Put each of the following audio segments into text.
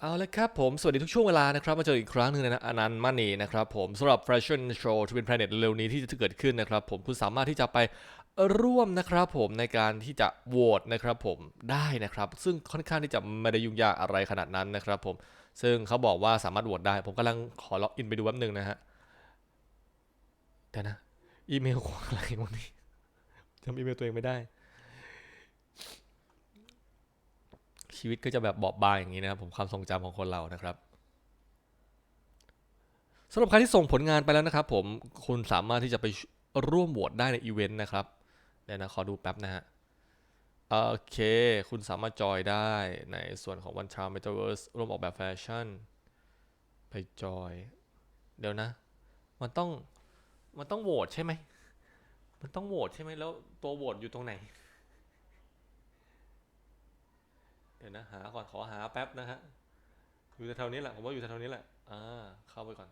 เอาละครับผม สวัสดีทุกช่วงเวลานะครับ มาเจออีกครั้งหนึ่งนะอนันต์มานีนะครับผมสำหรับ Fashion Show ที่เป็น Planet เร็วนี้ที่จะเกิดขึ้นนะครับผมคุณสามารถที่จะไปร่วมนะครับผมในการที่จะโหวตนะครับผมได้นะครับ ซึ่งค่อนข้างที่จะไม่ได้ยุ่งยากอะไรขนาดนั้นนะครับผมซึ่งเขาบอกว่าสามารถโหวตได้ ผมกำลังขอล็อกอินไปดูแป๊บหนึ่งนะฮะแต่นะ อีเมลของอะไรวันนี้จำอีเมลตัวเองไม่ได้ ชีวิตก็จะแบบบอบบางอย่างนี้นะครับผมความทรงจำของคนเรานะครับสำหรับใครที่ส่งผลงานไปแล้วนะครับ ผมคุณสามารถที่จะไปร่วมโหวตได้ในอีเวนต์นะครับเดี๋ยวนะขอดูแป๊บนะฮะโอเค คุณสามารถจอยได้ในส่วนของ One Time Metaverse ร่วมออกแบบแฟชั่น ไปจอย เดี๋ยวนะ มันต้อง มันต้องโหวตใช่ไหม มันต้องโหวตใช่ไหมแล้วตัวโหวตอยู่ตรงไหน เดี๋ยวนะหาก่อนขอหาแป๊บนะฮะอยู่แถวๆนี้แหละผมว่าอยู่แถวๆนี้แหละอ่าเข้าไปก่อน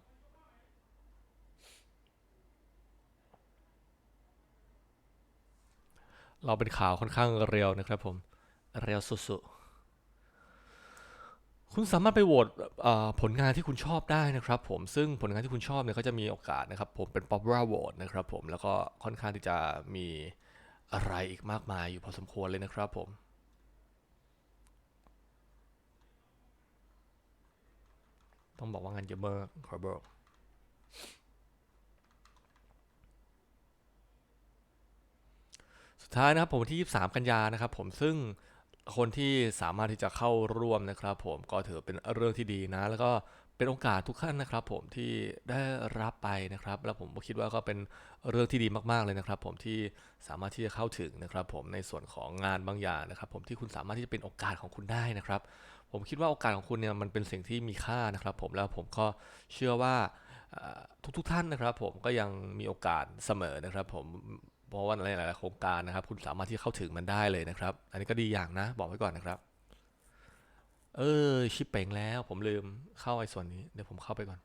เราเป็นข่าวค่อนข้างเร็วนะครับผม เร็วสุดๆคุณสามารถไปโหวตผลงานที่คุณชอบได้นะครับผมซึ่งผลงานที่คุณชอบเนี่ยเขาจะมีโอกาสนะครับผมเป็น popular vote นะครับผมแล้วก็ค่อนข้างที่จะมีอะไรอีกมากมายอยู่พอสมควรเลยนะครับผม ต้องบอกว่างานเยอะมากครับบสุดท้ายนะครับผมที่ 23 กันยานะครับ ผมซึ่งคนที่สามารถที่จะเข้าร่วมนะครับ ผมก็ถือเป็นเรื่องที่ดีนะ แล้วก็เป็นโอกาสทุกท่านนะครับ ผมที่ได้รับไปนะครับ แล้วผมก็คิดว่าก็เป็นเรื่องที่ดีมากๆเลยนะครับ ผมที่สามารถที่จะเข้าถึงนะครับ ผมในส่วนของงานบางอย่างนะครับ ผมที่คุณสามารถที่จะเป็นโอกาสของคุณได้นะครับ ผมคิดว่าโอกาสของคุณเนี่ยมันเป็นสิ่งที่มีค่านะครับผมแล้วผมก็เชื่อว่าทุกทกๆท่านนะครับผมก็ยังมีโอกาสเสมอนะครับ ผมเพราะว่าในหลายๆโครงการนะครับ คุณสามารถที่เข้าถึงมันได้เลยนะครับ อันนี้ก็ดีอย่างนะ บอกไว้ก่อนนะครับ เออชิปเป่งแล้ว ผมลืมเข้าไอ้ส่วนนี้เดี๋ยวผมเข้าไปก่อน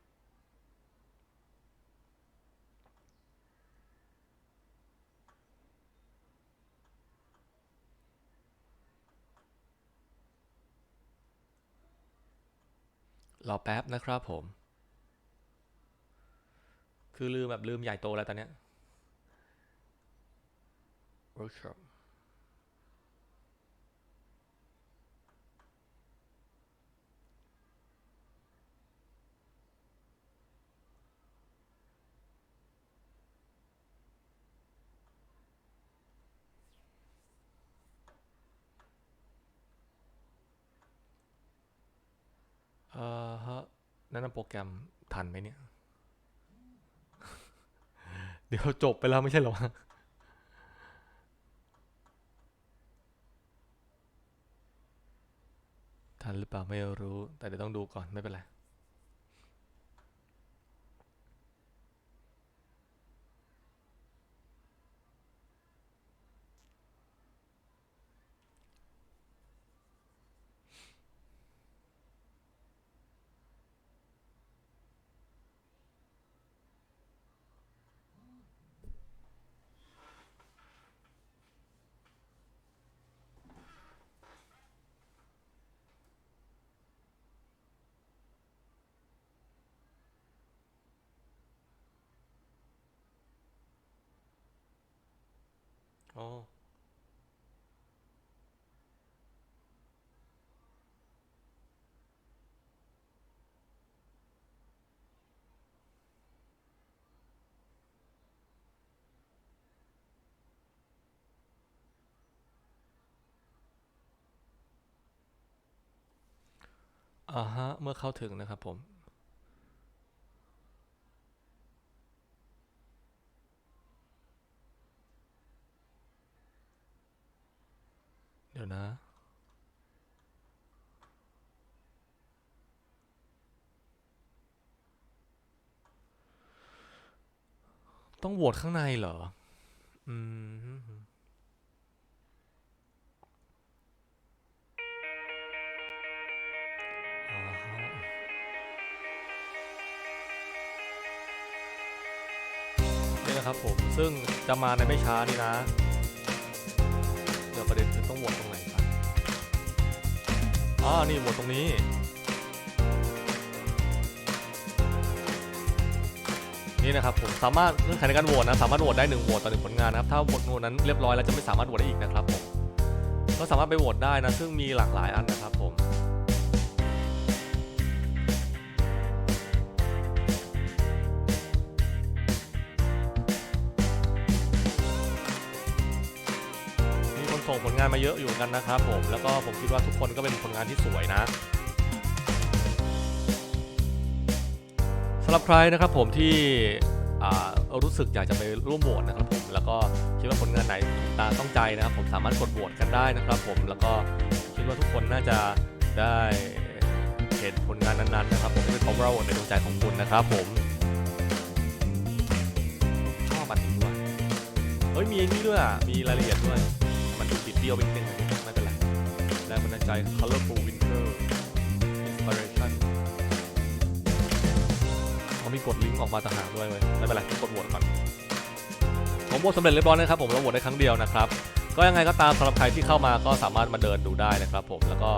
รอแป๊บนะครับผม คือลืมแบบลืมใหญ่โตแล้วตอนเนี้ย workshop เอ่อฮะ นั่นโปรแกรมทันไหมเนี่ย เดี๋ยวจบไปแล้วไม่ใช่หรอทันหรือเปล่าไม่รู้ แต่เดี๋ยวต้องดูก่อนไม่เป็นไร อ๋อ อ่าฮะ เมื่อเข้าถึงนะครับผม เดี๋ยวนะ ต้องโหวตข้างในเหรอ อืมอ่าฮะนี่นะครับผม ซึ่งจะมาในไม่ช้านี่นะ เดี๋ยวประเด็นคือต้องโหวตตรงไหนครับอ่านี่โหวตตรงนี้ นี่นะครับผมสามารถเงื่อนไขในการโหวตนะสามารถโหวตได้หนึ่งโหวตต่อหนึ่งผลงานนะครับถ้าโหวตโหวตนั้นเรียบร้อยแล้วจะไม่สามารถโหวตได้อีกนะครับผมก็สามารถไปโหวตได้นะซึ่งมีหลากหลายอันนะครับผมมีคนส่งผลงานมาเยอะอยู่กันนะครับผมแล้วก็ผมคิดว่าทุกคนก็เป็นผลงานที่สวยนะำหรับใครนะครับผมที่รู้สึกอยากจะไปร่วมโหวตนะครับผมแล้วก็คิดว่าผลงานไหนตาต้องใจนะครับผมสามารถกดโหวตกันได้นะครับผมแล้วก็คิดว่าทุกคนน่าจะได้เห็นผลงานนั้นๆนะครับผมที่เป็น power vote ในดวงใจของคุณนะครับผมชอบอันนี้ด้วยเฮ้ยมีนี่ด้วยอะมีรายละเอียดด้วย มันดูติดเดียวเป็นเต็งไม่เป็นไรแรงบันดาลใจ colorful winter inspiration เขามีกดลิงก์ออกมาต่างหากด้วยเว้ยไม่เป็นไรกดโหวตก่อนผมโหวตสำเร็จเรียบร้อยนะครับผมเราโหวตได้ครั้งเดียวนะครับก็ยังไงก็ตามสำหรับใครที่เข้ามาก็สามารถมาเดินดูได้นะครับผมแล้วก็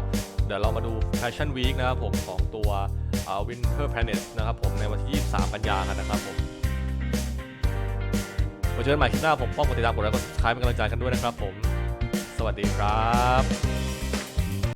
เดี๋ยวเรามาดู Fashion Week นะครับผมของตัวอ่า Winter Planet นะครับผมในวันที่ 23 กันยายนกันนะครับผมไว้เจอกันใหม่คลิปหน้าผมป้องกดติดตามกดไลค์กด subscribe เป็นกำลังใจกันด้วยนะครับผม สวัสดีครับ